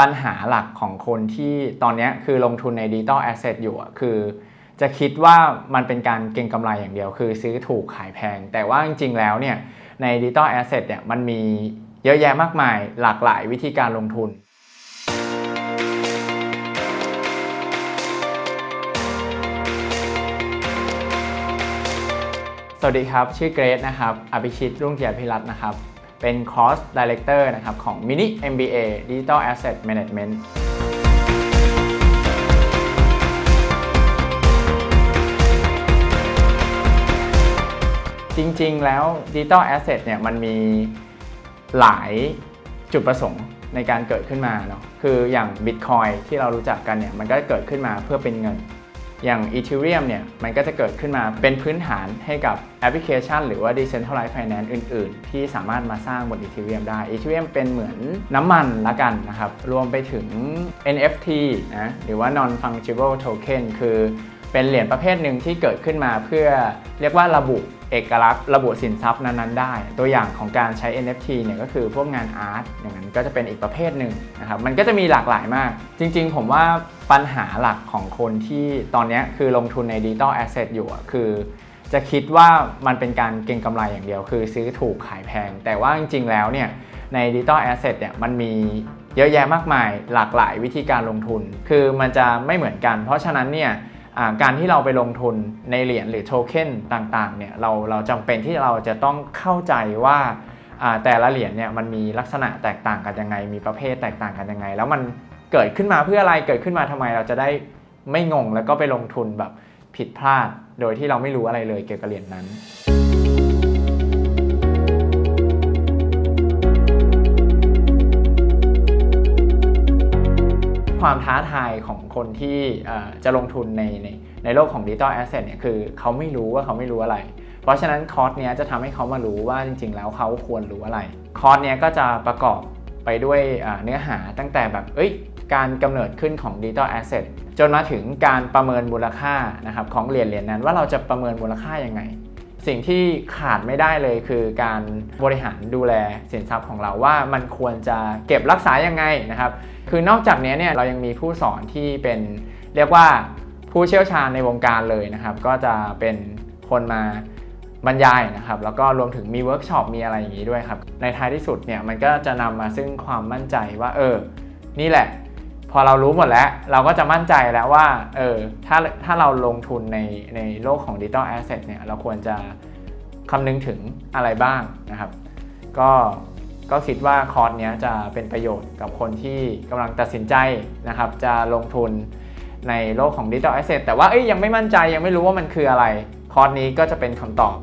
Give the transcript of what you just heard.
ปัญหาหลักของคนที่ตอนนี้คือลงทุนในดิจิตอลแอสเซทอยู่คือจะคิดว่ามันเป็นการเก็งกำไรอย่างเดียว คือซื้อถูกขายแพง แต่ว่าจริงๆแล้วเนี่ยในดิจิตอลแอสเซทเนี่ยมันมีเยอะแยะมากมายหลากหลายวิธีการลงทุน สวัสดีครับ ชื่อเกรซนะครับ อภิชิตรุ่งเกียรติพิรัตน์นะครับ เป็นคอร์สดีเลกเตอร์นะครับของ Mini MBA Digital Asset Management จริงๆ แล้ว Digital Asset เนี่ยมันมีหลายจุดประสงค์ในการเกิดขึ้นมาเนาะคืออย่าง Bitcoin ที่เรารู้จักกันเนี่ยมันก็เกิดขึ้นมาเพื่อเป็นเงิน อย่าง Ethereum เนี่ยมันก็จะเกิดขึ้นมาเป็นพื้นฐานให้กับแอปพลิเคชัน หรือว่า Decentralized Finance อื่น ๆ ที่สามารถมาสร้างบน Ethereum ได้ Ethereum เป็นเหมือนน้ำมันละกันนะครับ รวมไปถึง NFT นะหรือว่า Non Fungible Token คือ เป็นเหรียญประเภทหนึ่งที่เกิดขึ้นมาเพื่อเรียกว่าระบุเอกลักษณ์ระบุสินทรัพย์นั้นๆได้ ตัวอย่างของการใช้ NFT เนี่ยก็คือพวกงานอาร์ตอย่างนั้นก็จะเป็นอีกประเภทหนึ่งนะครับมันก็จะมีหลากหลายมาก จริงๆ ผมว่าปัญหาหลักของคนที่ตอนนี้คือลงทุนในดิจิตอลแอสเซทอยู่คือ จะคิดว่ามันเป็นการเก็งกำไรอย่างเดียว คือซื้อถูกขายแพง แต่ว่าจริงๆ แล้วเนี่ยในดิจิตอลแอสเซทเนี่ยมันมีเยอะแยะมากมายหลากหลายวิธีการลงทุน คือมันจะไม่เหมือนกัน เพราะฉะนั้นเนี่ย การที่เราไปลงทุนในเหรียญหรือโทเค็นต่างๆเนี่ยเราเราจำเป็นที่เราจะต้องเข้าใจว่าอ่าแต่ละเหรียญเนี่ยมันมีลักษณะแตกต่างกันยังไง มีประเภทแตกต่างกันยังไง แล้วมันเกิดขึ้นมาเพื่ออะไรเกิดขึ้นมาทำไมเราจะได้ไม่งงแล้วก็ไปลงทุนแบบผิดพลาด โดยที่เราไม่รู้อะไรเลยเกี่ยวกับเหรียญนั้น ความท้าทายของคนที่จะลงทุนในในในโลกของดิจิ t a ลแอสเซทเนี่ยคือเขาไม่รู้ว่าเขาไม่รู้อะไร เพราะฉะนั้นคอร์สเนี้ยจะทำให้เขามารู้ว่าจริง ๆ แล้วเขาควรรู้อะไร คอร์สเนี้ยก็จะประกอบไปด้วยเนื้อหาตั้งแต่แบบเอ้ยการกำเนิดขึ้นของดิจิ t a ลแอสเซทจนมาถึงการประเมินมูลค่านะครับของเหรียญเหรียญนั้นว่าเราจะประเมินมูลค่ายังไง สิ่งที่ขาดไม่ได้เลยคือการบริหารดูแลสินทรัพย์ของเราว่ามันควรจะเก็บรักษายังไงนะครับ คือนอกจากนี้เนี่ยเรายังมีผู้สอนที่เป็นเรียกว่าผู้เชี่ยวชาญในวงการเลยนะครับ ก็จะเป็นคนมาบรรยายนะครับ แล้วก็รวมถึงมีเวิร์กช็อปมีอะไรอย่างนี้ด้วยครับ ในท้ายที่สุดเนี่ยมันก็จะนำมาซึ่งความมั่นใจว่าเออ นี่แหละ พอเรารู้หมดแล้ว เราก็จะมั่นใจแล้วว่าเออถ้าถ้าเราลงทุนในในโลกของดิจิตอลแอสเซทเนี่ยเราควรจะคำนึงถึงอะไรบ้างนะครับ ก็ก็คิดว่าคอร์สเนี้ยจะเป็นประโยชน์กับคนที่กำลังตัดสินใจนะครับ จะลงทุนในโลกของดิจิตอลแอสเซทแต่ว่าเอ้ยยังไม่มั่นใจยังไม่รู้ว่ามันคืออะไร คอร์สนี้ก็จะเป็นคำตอบ